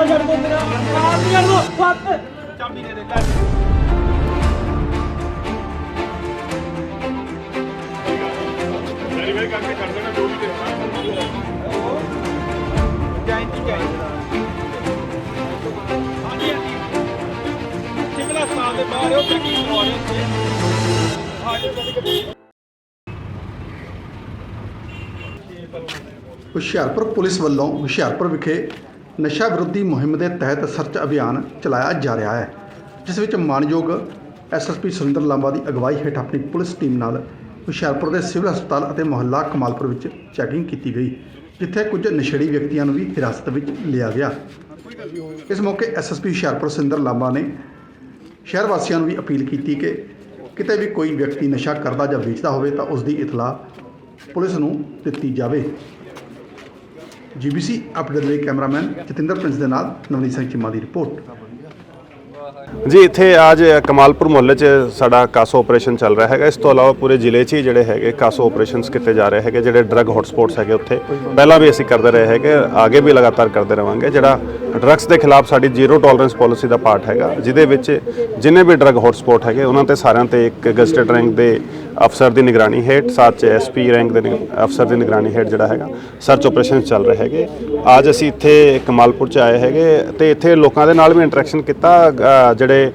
ਪਰਚਾ ਛੱਡ ਦੋ ਮੇਰਾ ਮਾਰ ਨਹੀਂ ਛੱਡ ਦੋ ਫੱਟ ਚਾਬੀ ਦੇ ਦੇ ਲੈ। ਵੈਰੀਫਾਈ ਕਰਕੇ ਕਰ ਦੇਣਾ ਜੋ ਵੀ ਦੇਖਣਾ ਜੈਂਤੀ ਜੈਂਤੀ ਹਾਂਜੀ ਹਾਂਜੀ। ਸਿਵਲ ਹਸਪਤਾਲ ਦੇ ਬਾਹਰ ਉਹ ਚੈਕਿੰਗ ਕਰਵਾ ਰਹੇ ਸੀ ਹਾਂਜੀ ਕਦੀ ਕਦੀ ਹੁਸ਼ਿਆਰਪੁਰ ਪੁਲਿਸ ਵੱਲੋਂ ਹੁਸ਼ਿਆਰਪੁਰ ਵਿਖੇ ਨਸ਼ਾ ਵਿਰੋਧੀ ਮੁਹਿੰਮ ਦੇ ਤਹਿਤ ਸਰਚ ਅਭਿਆਨ ਚਲਾਇਆ ਜਾ ਰਿਹਾ ਹੈ, ਜਿਸ ਵਿੱਚ ਮਾਨਯੋਗ ਐਸਐਸਪੀ ਸੁਰਿੰਦਰ ਲਾਂਬਾ ਦੀ ਅਗਵਾਈ ਹੇਠ ਆਪਣੀ ਪੁਲਿਸ ਟੀਮ ਨਾਲ ਹੁਸ਼ਿਆਰਪੁਰ ਦੇ ਸਿਵਲ ਹਸਪਤਾਲ ਅਤੇ ਮੁਹੱਲਾ ਕਮਾਲਪੁਰ ਵਿੱਚ ਚੈਕਿੰਗ ਕੀਤੀ ਗਈ, ਜਿੱਥੇ ਕੁਝ ਨਸ਼ੇੜੀ ਵਿਅਕਤੀਆਂ ਨੂੰ ਵੀ ਹਿਰਾਸਤ ਵਿੱਚ ਲਿਆ ਗਿਆ। ਇਸ ਮੌਕੇ ਐਸਐਸਪੀ ਹੁਸ਼ਿਆਰਪੁਰ ਸੁਰਿੰਦਰ ਲਾਂਬਾ ਨੇ ਸ਼ਹਿਰ ਵਾਸੀਆਂ ਨੂੰ ਵੀ ਅਪੀਲ ਕੀਤੀ ਕਿ ਕਿਤੇ ਵੀ ਕੋਈ ਵਿਅਕਤੀ ਨਸ਼ਾ ਕਰਦਾ ਜਾਂ ਵੇਚਦਾ ਹੋਵੇ ਤਾਂ ਉਸ ਦੀ ਇਤਲਾਹ ਪੁਲਿਸ ਨੂੰ ਦਿੱਤੀ ਜਾਵੇ। ਜੀਬੀਸੀ ਅਪਡੇਟ ਲਈ ਕੈਮਰਾਮੈਨ ਜਤਿੰਦਰ ਪ੍ਰਿੰਸ ਦੇ ਨਾਲ ਨਵਨੀਤ ਸਿੰਘ ਚੀਮਾ ਦੀ ਰਿਪੋਰਟ ਜੀ, ਇੱਥੇ ਅੱਜ ਕਮਾਲਪੁਰ ਮੁਹੱਲੇ 'ਚ ਸਾਡਾ ਕਾਸੋ ਆਪਰੇਸ਼ਨ ਚੱਲ ਰਿਹਾ ਹੈਗਾ। ਇਸ ਤੋਂ ਇਲਾਵਾ ਪੂਰੇ ਜ਼ਿਲ੍ਹੇ 'ਚ ਹੀ ਜਿਹੜੇ ਹੈਗੇ ਕਾਸੋ ਆਪਰੇਸ਼ਨਸ ਕੀਤੇ ਜਾ ਰਹੇ ਹੈਗੇ, ਜਿਹੜੇ ਡਰੱਗ ਹੌਟਸਪੌਟਸ ਹੈਗੇ ਉੱਥੇ। ਪਹਿਲਾਂ ਵੀ ਅਸੀਂ ਕਰਦੇ ਰਹੇ ਹੈਗੇ ਅੱਗੇ ਵੀ ਲਗਾਤਾਰ ਕਰਦੇ ਰਵਾਂਗੇ। ਜਿਹੜਾ ਡਰੱਗਸ ਦੇ ਖਿਲਾਫ ਸਾਡੀ ਜ਼ੀਰੋ ਟੋਲਰੈਂਸ ਪਾਲਿਸੀ ਦਾ ਪਾਰਟ ਹੈਗਾ, ਜਿਹਦੇ ਵਿੱਚ ਜਿੰਨੇ ਵੀ ਡਰੱਗ ਹੌਟਸਪੌਟ ਹੈਗੇ, ਉਹਨਾਂ ਤੇ ਸਾਰਿਆਂ ਤੇ ਇੱਕ ਗਸਟਡ ਰੈਂਕ ਦੇ ਅਫਸਰ ਦੀ ਨਿਗਰਾਨੀ ਹੇਠ, ਸਾਥ ਚ ਐਸਪੀ ਰੈਂਕ ਦੇ ਨਿ- ਅਫਸਰ ਦੀ ਨਿਗਰਾਨੀ ਹੇਠ ਜਿਹੜਾ ਹੈਗਾ ਸਰਚ ਆਪਰੇਸ਼ਨ ਚੱਲ ਰਹੇ ਹੈਗੇ। ਅੱਜ ਅਸੀਂ ਇੱਥੇ ਕਮਾਲਪੁਰ ਚ ਆਏ ਹੈਗੇ ਤੇ ਇੱਥੇ ਲੋਕਾਂ ਦੇ ਨਾਲ ਵੀ ਇੰਟਰੈਕਸ਼ਨ ਕੀਤਾ ਜਿਹੜੇ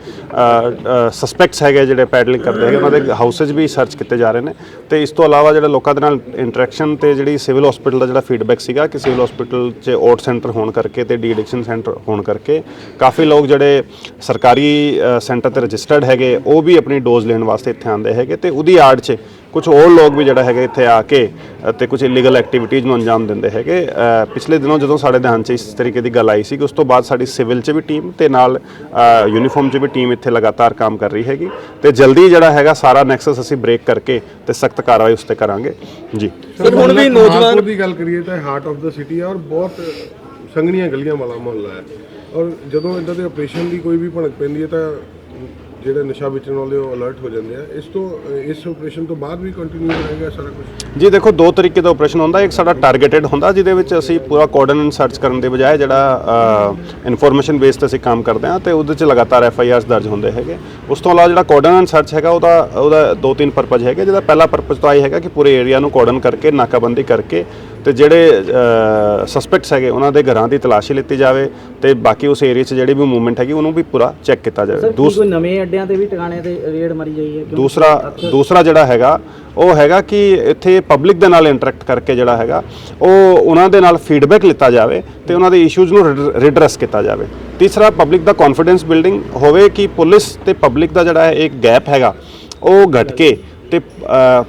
ਸਸਪੈਕਟਸ ਹੈਗੇ ਜਿਹੜੇ ਪੈਡਲਿੰਗ ਕਰਦੇ ਹੈਗੇ, ਉਹਨਾਂ ਦੇ ਹਾਊਸਸ ਵੀ ਸਰਚ ਕੀਤੇ ਜਾ ਰਹੇ ਨੇ। ਤੇ ਇਸ ਤੋਂ ਇਲਾਵਾ ਜਿਹੜੇ ਲੋਕਾਂ ਦੇ ਨਾਲ ਇੰਟਰੈਕਸ਼ਨ ਤੇ ਜਿਹੜੀ ਸਿਵਲ ਹਸਪੀਟਲ ਦਾ ਜਿਹੜਾ ਫੀਡਬੈਕ ਸੀਗਾ ਕਿ ਸਿਵਲ ਹਸਪੀਟਲ 'ਚ ਓਟ ਸੈਂਟਰ ਹੋਣ ਕਰਕੇ ਤੇ ਡੀ ਐਡਿਕਸ਼ਨ ਸੈਂਟਰ ਹੋਣ ਕਰਕੇ ਕਾਫੀ ਲੋਕ ਜਿਹੜੇ ਸਰਕਾਰੀ ਸੈਂਟਰ ਤੇ ਰਜਿਸਟਰਡ ਹੈਗੇ, ਉਹ ਵੀ ਆਪਣੀ ਡੋਜ਼ ਲੈਣ ਵਾਸਤੇ ਇੱਥੇ ਆਉਂਦੇ ਹੈਗੇ ਤੇ ਉਹਦੀ ਆੜ 'ਚ ਕੁਝ ਹੋਰ ਲੋਕ ਵੀ ਜਿਹੜਾ ਹੈਗੇ ਇੱਥੇ ਆ ਕੇ ਤੇ ਕੁਝ ਇਲੀਗਲ ਐਕਟੀਵਿਟੀਜ਼ ਨੂੰ ਅੰਜਾਮ ਦਿੰਦੇ ਹੈਗੇ। ਪਿਛਲੇ ਦਿਨੋਂ ਜਦੋਂ ਸਾਡੇ ਧਿਆਨ 'ਚ ਇਸ ਤਰੀਕੇ ਦੀ ਗੱਲ ਆਈ ਸੀ ਕਿ ਉਸ ਤੋਂ ਬਾਅਦ ਸਾਡੀ ਸਿਵਲ 'ਚ ਵੀ ਟੀਮ ਤੇ ਨਾਲ ਯੂਨੀਫਾਰਮ 'ਚ ਵੀ ਟੀਮ ਇੱਥੇ ਲਗਾਤਾਰ ਕੰਮ ਕਰ ਰਹੀ ਹੈਗੀ। ਤੇ ਜਲਦੀ ਜਿਹੜਾ ਹੈਗਾ ਸਾਰਾ ਨੈਕਸਸ ਅਸੀਂ ਬ੍ਰੇਕ ਕਰਕੇ ਤੇ ਸਖਤ ਕਾਰਵਾਈ ਉਸ ਤੇ ਕਰਾਂਗੇ। ਜੀ। ਸਰ ਹੁਣ ਵੀ ਨੌਜਵਾਨ ਦੀ ਗੱਲ ਕਰੀਏ ਤਾਂ ਹਾਰਟ ਆਫ ਦਾ ਸਿਟੀ ਹੈ ਔਰ ਬਹੁਤ ਸੰਘਣੀਆਂ ਗਲੀਆਂ ਵਾਲਾ ਮੁਹੱਲਾ ਹੈ। ਔਰ ਜਦੋਂ ਇਦਾਂ ਦੇ ਆਪਰੇਸ਼ਨ ਦੀ ਕੋਈ ਵੀ ਭਣਕ ਪੈਂਦੀ ਹੈ ਤਾਂ ਜਿਹੜੇ ਨਸ਼ਾ ਵੇਚਣ ਵਾਲੇ ਉਹ ਅਲਰਟ ਹੋ ਜਾਂਦੇ ਆ। ਇਸ ਤੋਂ, ਇਸ ਆਪਰੇਸ਼ਨ ਤੋਂ ਬਾਅਦ ਵੀ ਕੰਟੀਨਿਊ ਰਹੇਗਾ ਸਾਰਾ ਕੁਝ ਜੀ, ਦੇਖੋ, ਦੋ ਤਰੀਕੇ ਦਾ ਆਪਰੇਸ਼ਨ ਹੁੰਦਾ। ਇੱਕ ਸਾਡਾ ਟਾਰਗੇਟਡ ਹੁੰਦਾ, ਜਿਹਦੇ ਵਿੱਚ ਅਸੀਂ ਪੂਰਾ ਕੋਆਰਡੀਨੇਟ ਸਰਚ ਕਰਨ ਦੇ ਬਜਾਏ ਜਿਹੜਾ ਇਨਫੋਰਮੇਸ਼ਨ ਬੇਸ ਤੇ ਅਸੀਂ ਕੰਮ ਕਰਦੇ ਹਾਂ ਤੇ ਉਹਦੇ 'ਚ ਲਗਾਤਾਰ ਐਫ ਆਈ ਆਰਸ ਦਰਜ ਹੁੰਦੇ ਹੈਗੇ। ਉਸ ਤੋਂ ਇਲਾਵਾ ਜਿਹੜਾ ਕੋਆਰਡੀਨੇਟ ਸਰਚ ਹੈਗਾ, ਉਹਦਾ ਉਹਦਾ ਦੋ ਤਿੰਨ ਪਰਪਸ ਹੈਗੇ। ਜਿਹਦਾ ਪਹਿਲਾ ਪਰਪਸ ਤਾਂ ਇਹ ਹੈਗਾ ਕਿ ਪੂਰੇ ਏਰੀਆ ਨੂੰ ਕੋਆਰਡਨ ਕਰਕੇ, ਨਾਕਾਬੰਦੀ ਕਰਕੇ ਤੇ ਜਿਹੜੇ ਸਸਪੈਕਟਸ ਹੈਗੇ ਉਹਨਾਂ ਦੇ ਘਰਾਂ ਦੀ ਤਲਾਸ਼ੀ ਲਿੱਤੀ ਜਾਵੇ ਤੇ ਬਾਕੀ ਉਸ ਏਰੀਆ 'ਚ ਜਿਹੜੀ ਵੀ ਮੂਵਮੈਂਟ ਹੈਗੀ ਉਹਨੂੰ ਵੀ ਪੂਰਾ ਚੈੱਕ ਕੀਤਾ ਜਾਵੇ। ਸਰ ਕੀ ਦੂਸ- ਕੋਈ ਨਵੇਂ ਅੱਡਿਆਂ ਤੇ ਵੀ ਟਿਕਾਣੇ ਤੇ ਰੇਡ ਮਾਰੀ ਜਾਈ ਹੈ? ਦੂਸਰਾ ਦੂਸਰਾ ਜਿਹੜਾ ਹੈਗਾ ਉਹ ਹੈਗਾ ਕਿ ਇੱਥੇ ਪਬਲਿਕ ਦੇ ਨਾਲ ਇੰਟਰੈਕਟ ਕਰਕੇ ਜਿਹੜਾ ਹੈਗਾ ਉਹ ਉਹਨਾਂ ਦੇ ਨਾਲ ਫੀਡਬੈਕ ਲਿੱਤਾ ਜਾਵੇ ਤੇ ਉਹਨਾਂ ਦੇ ਇਸ਼ੂਜ਼ ਨੂੰ ਰਿਡਰੈਸ ਕੀਤਾ ਜਾਵੇ। ਤੀਸਰਾ ਪਬਲਿਕ ਦਾ ਕੌਨਫੀਡੈਂਸ ਬਿਲਡਿੰਗ ਹੋਵੇ ਕਿ ਪੁਲਿਸ ਤੇ ਪਬਲਿਕ ਦਾ ਜਿਹੜਾ ਹੈ ਇੱਕ ਗੈਪ ਹੈਗਾ ਉਹ ਘਟ ਕੇ ਤੇ ਅ,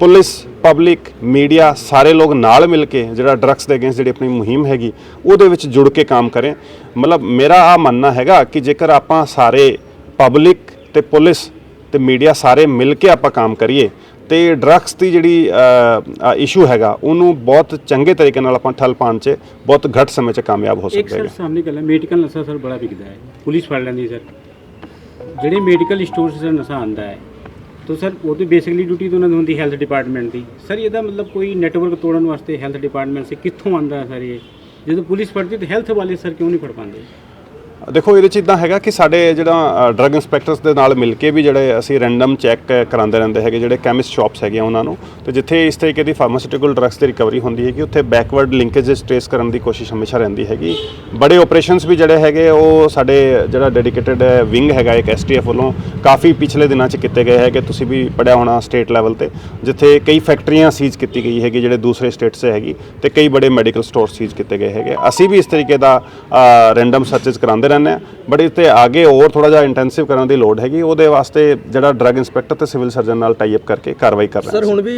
ਪੁਲਿਸ ਪਬਲਿਕ ਮੀਡੀਆ ਸਾਰੇ ਲੋਕ ਨਾਲ ਮਿਲ ਕੇ ਜਿਹੜਾ ਡਰੱਗਸ ਦੇ ਅਗੇਂਸਟ ਜਿਹੜੀ ਆਪਣੀ ਮੁਹਿੰਮ ਹੈਗੀ, ਉਹਦੇ ਵਿੱਚ ਜੁੜ ਕੇ ਕੰਮ ਕਰੇ। ਮਤਲਬ ਮੇਰਾ ਆ ਮੰਨਣਾ ਹੈਗਾ ਕਿ ਜੇਕਰ ਆਪਾਂ ਸਾਰੇ ਪਬਲਿਕ ਤੇ ਪੁਲਿਸ ਤੇ ਮੀਡੀਆ ਸਾਰੇ ਮਿਲ ਕੇ ਆਪਾਂ ਕੰਮ ਕਰੀਏ, ਤੇ ਡਰੱਗਸ ਦੀ ਜਿਹੜੀ ਇਸ਼ੂ ਹੈਗਾ, ਉਹਨੂੰ ਬਹੁਤ ਚੰਗੇ ਤਰੀਕੇ ਨਾਲ ਆਪਾਂ ਠੱਲ ਪਾਉਣ 'ਚ ਬਹੁਤ ਘੱਟ ਸਮੇਂ 'ਚ ਕਾਮਯਾਬ ਹੋ ਇੱਕ ਸਰ ਸਾਹਮਣੇ ਗੱਲ ਹੈ ਮੈਡੀਕਲ ਨਸ਼ਾ ਸਰ ਬੜਾ ਵਿਕਦਾ ਹੈ। ਪੁਲਿਸ ਫੜ ਲੈਂਦੀ ਸਰ। ਜਿਹੜੇ ਮੈਡੀਕਲ ਸਟੋਰ ਸਰ ਨਸ਼ਾ ਆਂਦਾ ਹੈ ਤਾਂ ਸਰ, ਉਹ ਤੇ ਬੇਸਿਕਲੀ ਡਿਊਟੀ ਤਾਂ ਉਹਨਾਂ ਦੀ ਹੁੰਦੀ ਹੈਲਥ ਡਿਪਾਰਟਮੈਂਟ ਦੀ। ਸਰ, ਇਹਦਾ ਮਤਲਬ ਕੋਈ ਨੈਟਵਰਕ ਤੋੜਨ ਵਾਸਤੇ ਹੈਲਥ ਡਿਪਾਰਟਮੈਂਟ ਸੇ ਕਿੱਥੋਂ ਆਂਦਾ ਸਰ ਇਹ? ਜਦੋਂ ਪੁਲਿਸ ਫੜਦੀ ਤਾਂ ਹੈਲਥ ਵਾਲੇ ਸਰ ਕਿਉਂ ਨਹੀਂ ਫੜ ਪਾਉਂਦੇ? ਦੇਖੋ, ਇਹਦੇ ਚ ਇਦਾਂ ਹੈਗਾ ਕਿ ਸਾਡੇ ਜਿਹੜਾ ਡਰੱਗ ਇੰਸਪੈਕਟਰਸ ਦੇ ਨਾਲ ਮਿਲ ਕੇ ਵੀ ਜਿਹੜੇ ਅਸੀਂ ਰੈਂਡਮ ਚੈੱਕ ਕਰਾਉਂਦੇ ਰਹਿੰਦੇ ਹੈਗੇ, ਜਿਹੜੇ ਕੈਮਿਸਟ ਸ਼ਾਪਸ ਹੈਗੇ ਉਹਨਾਂ ਨੂੰ, ਤੇ ਜਿੱਥੇ ਇਸ ਤਰੀਕੇ ਦੀ ਫਾਰਮਾਸਿਊਟੀਕਲ ਡਰੱਗਸ ਦੀ ਰਿਕਵਰੀ ਹੁੰਦੀ ਹੈਗੀ, ਉੱਥੇ ਬੈਕਵਰਡ ਲਿੰਕੇजेस ਟ੍ਰੇਸ ਕਰਨ ਦੀ ਕੋਸ਼ਿਸ਼ ਹਮੇਸ਼ਾ ਰਹਿੰਦੀ ਹੈਗੀ। ਬੜੇ ਆਪਰੇਸ਼ਨਸ ਵੀ ਜਿਹੜੇ ਹੈਗੇ, ਉਹ ਸਾਡੇ ਜਿਹੜਾ ਡੈਡੀਕੇਟਿਡ ਵਿੰਗ ਹੈਗਾ, ਇੱਕ ਐਸਟੀਐਫ ਵੱਲੋਂ ਕਾਫੀ ਪਿਛਲੇ ਦਿਨਾਂ 'ਚ ਕੀਤੇ ਗਏ ਹੈਗੇ, ਤੁਸੀਂ ਵੀ ਪੜਿਆ ਹੋਣਾ ਸਟੇਟ ਲੈਵਲ ਤੇ, ਜਿੱਥੇ ਕਈ ਫੈਕਟਰੀਆਂ ਸੀਜ਼ ਕੀਤੀ ਗਈ ਹੈਗੀ, ਜਿਹੜੇ ਦੂਸਰੇ ਸਟੇਟ 'ਚ ਹੈਗੀ, ਤੇ ਕਈ ਬੜੇ ਮੈਡੀਕਲ ਸਟੋਰ ਸੀਜ਼ ਕੀਤੇ ਗਏ ਹੈਗੇ। ਅਸੀਂ ਵੀ ਇਸ ਤਰੀਕੇ ਦਾ ਰੈਂਡਮ ਸਰਚਸ ਕਰਾਉਂਦੇ ਰਹਿੰਦੇ ਆ। ਬਟ ਇੱਥੇ ਅੱਗੇ ਹੋਰ ਥੋੜਾ ਜਿਹਾ ਇੰਟੈਂਸਿਵ ਕਰਨ ਦੀ ਲੋੜ ਹੈਗੀ। ਉਹਦੇ ਵਾਸਤੇ ਜਿਹੜਾ ਡਰੱਗ ਇੰਸਪੈਕਟਰ ਤੇ ਸਿਵਲ ਸਰਜਨ ਨਾਲ ਟਾਈ ਅਪ ਕਰਕੇ ਕਾਰਵਾਈ ਕਰ ਰਹੇ ਸਰ ਹੁਣ ਵੀ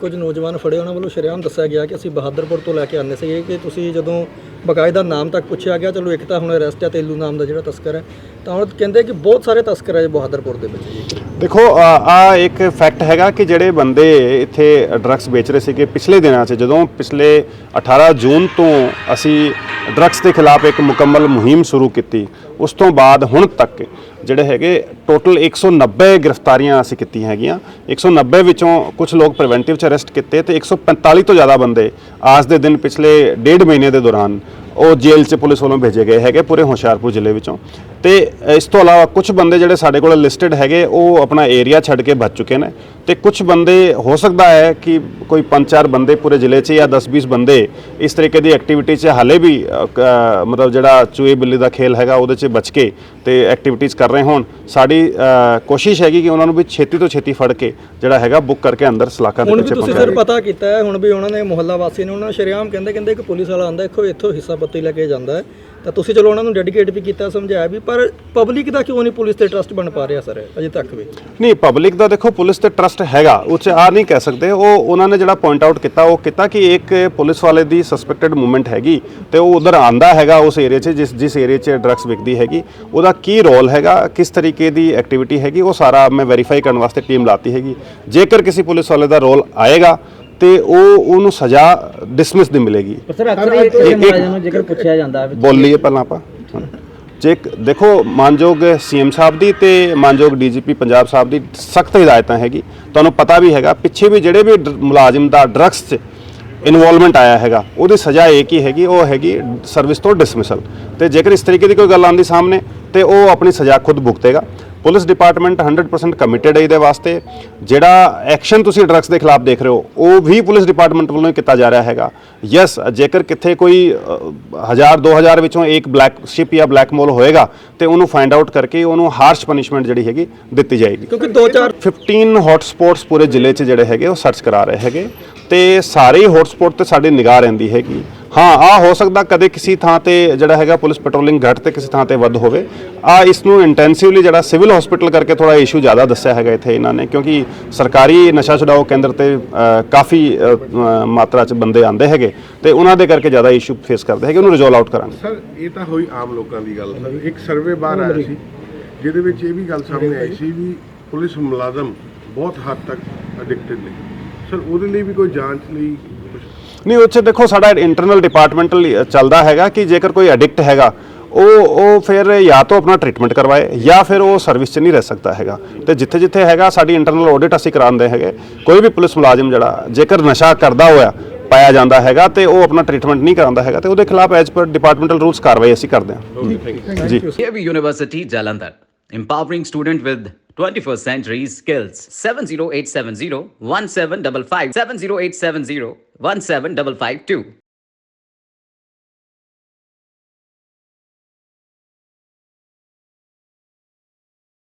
ਕੁਝ ਨੌਜਵਾਨ ਫੜੇ ਉਹਨਾਂ ਵੱਲੋਂ ਸ਼ਰੇਆਮ ਦੱਸਿਆ ਗਿਆ ਕਿ ਅਸੀਂ ਬਹਾਦਰਪੁਰ ਤੋਂ ਲੈ ਕੇ ਆਉਂਦੇ ਸੀਗੇ ਕਿ ਤੁਸੀਂ ਜਦੋਂ ਬਕਾਇਦਾ ਨਾਮ ਤੱਕ ਪੁੱਛਿਆ ਗਿਆ ਚਲੋ ਇੱਕ ਤਾਂ ਹੁਣ ਅਰੈਸਟ ਹੈ ਤੇਲੂ ਨਾਮ ਦਾ ਜਿਹੜਾ ਤਸਕਰ ਹੈ ਤਾਂ ਹੁਣ ਕਹਿੰਦੇ ਕਿ ਬਹੁਤ ਸਾਰੇ ਤਸਕਰ ਹੈ ਬਹਾਦਰਪੁਰ ਦੇ ਵਿੱਚ ਦੇਖੋ, ਆ ਇੱਕ ਫੈਕਟ ਹੈਗਾ ਕਿ ਜਿਹੜੇ ਬੰਦੇ ਇੱਥੇ ਡਰੱਗਸ ਵੇਚ ਰਹੇ ਸੀਗੇ ਪਿਛਲੇ ਦਿਨਾਂ 'ਚ, ਜਦੋਂ ਪਿਛਲੇ 18 ਜੂਨ ਤੋਂ ਅਸੀਂ ਡਰੱਗਸ ਦੇ ਖਿਲਾਫ ਇੱਕ ਮੁਕੰਮਲ ਮੁਹਿੰਮ ਸ਼ੁਰੂ ਕੀਤੀ, ਉਸ ਤੋਂ ਬਾਅਦ ਹੁਣ ਤੱਕ ਜਿਹੜੇ ਹੈਗੇ ਟੋਟਲ 190 ਗ੍ਰਿਫਤਾਰੀਆਂ ਅਸੀਂ ਕੀਤੀਆਂ ਹੈਗੀਆਂ। 190 ਵਿੱਚੋਂ ਕੁਝ ਲੋਕ ਪ੍ਰੀਵੈਂਟਿਵ ਚ ਅਰੈਸਟ ਕੀਤੇ ਤੇ 145 ਤੋਂ ਜ਼ਿਆਦਾ ਬੰਦੇ ਆਜ ਦੇ ਦਿਨ ਪਿਛਲੇ ਡੇਢ ਮਹੀਨੇ ਦੇ ਦੌਰਾਨ ਉਹ ਜੇਲ੍ਹ 'ਚ ਪੁਲਿਸ ਵੱਲੋਂ ਭੇਜੇ ਗਏ ਹੈਗੇ ਪੂਰੇ ਹੁਸ਼ਿਆਰਪੁਰ ਜ਼ਿਲ੍ਹੇ ਵਿੱਚੋਂ। ਤੇ ਇਸ ਤੋਂ ਇਲਾਵਾ ਕੁਝ ਬੰਦੇ ਜਿਹੜੇ ਸਾਡੇ ਕੋਲ ਲਿਸਟਡ ਹੈਗੇ ਉਹ ਆਪਣਾ ਏਰੀਆ ਛੱਡ ਕੇ ਭੱਜ ਚੁੱਕੇ ਨੇ। ਤੇ ਕੁਝ ਬੰਦੇ ਹੋ ਸਕਦਾ ਹੈ ਕਿ ਕੋਈ ਪੰਜ ਚਾਰ ਬੰਦੇ ਪੂਰੇ ਜ਼ਿਲ੍ਹੇ 'ਚ ਜਾਂ 10-20 ਬੰਦੇ ਇਸ ਤਰੀਕੇ ਦੀ ਐਕਟੀਵਿਟੀ 'ਚ ਹਾਲੇ ਵੀ ਮਤਲਬ ਜਿਹੜਾ ਚੂਹੇ ਬਿੱਲੀ ਦਾ ਖੇਲ ਹੈਗਾ ਉਹਦੇ 'ਚ ਬਚ ਕੇ ਤੇ ਐਕਟੀਵਿਟੀਜ਼ ਕਰ ਰਹੇ ਹੋਣ। ਸਾਡੀ ਕੋਸ਼ਿਸ਼ ਹੈਗੀ ਕਿ ਉਹਨਾਂ ਨੂੰ ਵੀ ਛੇਤੀ ਤੋਂ ਛੇਤੀ ਫੜ ਕੇ ਜਿਹੜਾ ਹੈਗਾ ਬੁੱਕ ਕਰਕੇ ਅੰਦਰ ਸਲਾਖਾਂ ਦੇ ਹੁਣ ਵੀ ਪਿੱਛੇ ਤੁਸੀਂ ਪਹੁੰਚਾਇਆ ਸਰ ਪਤਾ ਕੀਤਾ ਹੈ ਹੁਣ ਵੀ ਉਹਨਾਂ ਨੇ ਮੁਹੱਲਾ ਵਾਸੀ ਨੇ ਉਹਨਾਂ ਸ਼ਰੇਆਮ ਕਹਿੰਦੇ ਕਹਿੰਦੇ ਇੱਕ ਪੁਲਿਸ ਵਾਲਾ ਆਂਦਾ ਇੱਥੋਂ ਇੱਥੋਂ ਹਿੱਸਾ ਪੱਤੀ ਲੈ ਕੇ ਜਾਂਦਾ ਹੈ। ਤਾਂ ਤੁਸੀਂ ਚਲੋ ਉਹਨਾਂ ਨੂੰ ਡੈਡੀਕੇਟ ਵੀ ਕੀਤਾ, ਸਮਝਾਇਆ ਵੀ, ਪਰ ਪਬਲਿਕ ਦਾ ਕਿਉਂ ਨਹੀਂ ਪੁਲਿਸ ਤੇ ਟਰਸਟ ਬਣ ਪਾ ਰਿਹਾ ਸਰ, ਅਜੇ ਤੱਕ ਵੀ? ਨਹੀਂ ਪਬਲਿਕ ਦਾ ਦੇਖੋ, ਪੁਲਿਸ ਤੇ ਟਰਸਟ ਹੈਗਾ, ਉਹ 'ਚ ਆ ਨਹੀਂ ਕਹਿ ਸਕਦੇ। ਉਹ ਉਹਨਾਂ ਨੇ ਜਿਹੜਾ ਪੁਆਇੰਟ ਆਊਟ ਕੀਤਾ, ਉਹ ਕੀਤਾ ਕਿ ਇੱਕ ਪੁਲਿਸ ਵਾਲੇ ਦੀ ਸਸਪੈਕਟਡ ਮੂਵਮੈਂਟ ਹੈਗੀ ਤੇ ਉਹ ਉਧਰ ਆਂਦਾ ਹੈਗਾ ਉਸ ਏਰੀਆ 'ਚ, ਜਿਸ ਜਿਸ ਏਰੀਆ 'ਚ ਡਰੱਗਸ ਵਿਕਦੀ ਹੈਗੀ। ਉਹਦਾ ਕੀ ਰੋਲ ਹੈਗਾ, ਕਿਸ ਤਰੀਕੇ ਦੀ ਐਕਟੀਵਿਟੀ ਹੈਗੀ, ਉਹ ਸਾਰਾ ਮੈਂ ਵੈਰੀਫਾਈ ਕਰਨ ਵਾਸਤੇ ਟੀਮ ਲਾਤੀ ਹੈਗੀ। ਜੇਕਰ ਕਿਸੇ ਪੁਲਿਸ ਵਾਲੇ ਦਾ ਰੋਲ ਆਏਗਾ ਤੇ ਉਹ ਉਹਨੂੰ ਸਜ਼ਾ ਡਿਸਮਿਸ ਦੀ ਮਿਲੇਗੀ। ਸਰ ਅਕਸਰ ਇਹ ਇੱਕ- ਇੱਕ- ਮੁਲਾਜ਼ਮ ਨੂੰ ਜੇਕਰ ਪੁੱਛਿਆ ਜਾਂਦਾ ਹੈ ਵੀ ਬੋਲੀਏ ਪਹਿਲਾਂ ਆਪਾਂ। ਜੇ ਇੱਕ- ਦੇਖੋ ਮਾਨਯੋਗ ਸੀਐਮ ਸਾਹਿਬ ਦੀ ਤੇ ਮਾਨਯੋਗ ਡੀਜੀਪੀ ਪੰਜਾਬ ਸਾਹਿਬ ਦੀ ਸਖਤ ਹਦਾਇਤਾਂ ਹੈਗੀ। ਤੁਹਾਨੂੰ ਪਤਾ ਵੀ ਹੈਗਾ ਪਿੱਛੇ ਵੀ ਜਿਹੜੇ ਵੀ ਡ- ਮੁਲਾਜ਼ਮ ਦਾ ਡਰੱਗਸ 'ਚ ਇਨਵੋਲਵਮੈਂਟ ਆਇਆ ਹੈਗਾ। ਉਹਦੀ ਸਜ਼ਾ ਇੱਕ ਹੀ ਹੈਗੀ ਉਹ ਹੈਗੀ ਸਰਵਿਸ ਤੋਂ ਡਿਸਮਿਸਲ ਤੇ ਜੇਕਰ ਇਸ ਤਰੀਕੇ ਦੀ ਕੋਈ ਗੱਲ ਆਉਂਦੀ ਸਾਹਮਣੇ ਤੇ ਉਹ ਆਪਣੀ ਸਜ਼ਾ ਖੁਦ ਭੁਗਤੇਗਾ। ਪੁਲਿਸ ਡਿਪਾਰਟਮੈਂਟ 100% ਕਮਿਟਡ ਹੈ ਇਹਦੇ ਵਾਸਤੇ। ਜਿਹੜਾ ਐਕਸ਼ਨ ਤੁਸੀਂ ਡਰੱਗਸ ਦੇ ਖਿਲਾਫ ਦੇਖ ਰਹੇ ਹੋ ਉਹ ਵੀ ਪੁਲਿਸ ਡਿਪਾਰਟਮੈਂਟ ਵੱਲੋਂ ਹੀ ਕੀਤਾ ਜਾ ਰਿਹਾ ਹੈਗਾ। ਯੈਸ ਜੇਕਰ ਕਿੱਥੇ ਕੋਈ ਅ, ਹਜ਼ਾਰ 2000 ਵਿੱਚੋਂ ਇੱਕ ਬਲੈਕ ਸ਼ਿਪ ਜਾਂ ਬਲੈਕ ਮੋਲ ਹੋਏਗਾ ਤੇ ਉਹਨੂੰ ਫਾਈਂਡ ਆਊਟ ਕਰਕੇ ਉਹਨੂੰ ਹਾਰਸ਼ ਪਨਿਸ਼ਮੈਂਟ ਜਿਹੜੀ ਹੈਗੀ ਦਿੱਤੀ ਜਾਏਗੀ। ਕਿਉਂਕਿ ਦੋ ਚਾਰ 15 ਹੌਟਸਪੌਟਸ ਪੂਰੇ ਜ਼ਿਲ੍ਹੇ 'ਚ ਜਿਹੜੇ ਹੈਗੇ ਉਹ ਸਰਚ ਕਰਾ ਰਹੇ ਹੈਗੇ। ਤੇ ਸਾਰੇ ਹੀ ਹੌਟਸਪੌਟ ਤੇ ਸਾਡੀ ਨਿਗਾਹ ਰਹਿੰਦੀ ਹੈਗੀ। ਹਾਂ ਆ ਹੋ ਸਕਦਾ ਕਦੇ ਕਿਸੇ ਥਾਂ ਤੇ ਜਿਹੜਾ ਹੈਗਾ ਪੁਲਿਸ ਪੈਟਰੋਲਿੰਗ ਘੱਟ ਤੇ ਕਿਸੇ ਥਾਂ ਤੇ ਵੱਧ ਹੋਵੇ। ਆ ਇਸ ਨੂੰ ਇੰਟੈਂਸਿਵਲੀ ਜਿਹੜਾ ਸਿਵਲ ਹਸਪੀਟਲ ਕਰਕੇ ਥੋੜਾ ਇਸ਼ੂ ਜ਼ਿਆਦਾ ਦੱਸਿਆ ਹੈਗਾ ਇੱਥੇ ਇਹਨਾਂ ਨੇ, ਕਿਉਂਕਿ ਸਰਕਾਰੀ ਨਸ਼ਾ ਛੁਡਾਓ ਕੇਂਦਰ ਤੇ ਕਾਫੀ ਮਾਤਰਾ 'ਚ ਬੰਦੇ ਆਉਂਦੇ ਹੈਗੇ ਤੇ ਉਹਨਾਂ ਦੇ ਕਰਕੇ ਜ਼ਿਆਦਾ ਇਸ਼ੂ ਫੇਸ ਕਰਦੇ ਹੈਗੇ, ਉਹਨੂੰ ਰਿਜ਼ੋਲਵ ਆਊਟ ਕਰਾਂਗੇ। ਸਰ, ਇਹ ਤਾਂ ਹੋਈ ਆਮ ਲੋਕਾਂ ਦੀ ਗੱਲ ਸਰ। ਇੱਕ ਸਰਵੇ ਬਾਹਰ ਆਇਆ ਸੀ, ਜਿਹਦੇ ਵਿੱਚ ਇਹ ਵੀ ਗੱਲ ਸਾਹਮਣੇ ਆਈ ਸੀ ਵੀ ਪੁਲਿਸ ਮੁਲਾਜ਼ਮ ਬਹੁਤ ਹੱਦ ਤੱਕ ਐਡਿਕਟਡ ਨੇ। ਸਰ ਉਹਦੇ ਲਈ ਵੀ ਕੋਈ ਜਾਂਚ ਲਈ ਨਹੀਂ ਉਹ 'ਚ ਦੇਖੋ ਸਾਡਾ ਇੰਟਰਨਲ ਡਿਪਾਰਟਮੈਂਟਲ ਚੱਲਦਾ ਹੈਗਾ ਕਿ ਜੇਕਰ ਕੋਈ ਐਡਿਕਟ ਹੈਗਾ ਉਹ ਉਹ ਫਿਰ ਜਾਂ ਤਾਂ ਆਪਣਾ ਟ੍ਰੀਟਮੈਂਟ ਕਰਵਾਏ ਜਾਂ ਫਿਰ ਉਹ ਸਰਵਿਸ 'ਚ ਨਹੀਂ ਰਹਿ ਸਕਦਾ ਹੈਗਾ। ਤੇ ਜਿੱਥੇ ਜਿੱਥੇ ਹੈਗਾ ਸਾਡੀ ਇੰਟਰਨਲ ਆਡਿਟ ਅਸੀਂ ਕਰਾਉਂਦੇ ਹੈਗੇ। ਕੋਈ ਵੀ ਪੁਲਿਸ ਮੁਲਾਜ਼ਮ ਜਿਹੜਾ ਜੇਕਰ ਨਸ਼ਾ ਕਰਦਾ ਹੋਇਆ ਪਾਇਆ ਜਾਂਦਾ ਹੈਗਾ ਤੇ ਉਹ ਆਪਣਾ ਟ੍ਰੀਟਮੈਂਟ ਨਹੀਂ ਕਰਾਉਂਦਾ ਹੈਗਾ ਤੇ ਉਹਦੇ ਖਿਲਾਫ ਐਜ਼ ਪਰ ਡਿਪਾਰਟਮੈਂਟਲ ਰੂਲਸ ਕਾਰਵਾਈ ਅਸੀਂ ਕਰਦੇ ਹਾਂ। ਜੀ। KV University, Jalandhar. Empowering student with 21st century skills. 70870 1755 70870 17552.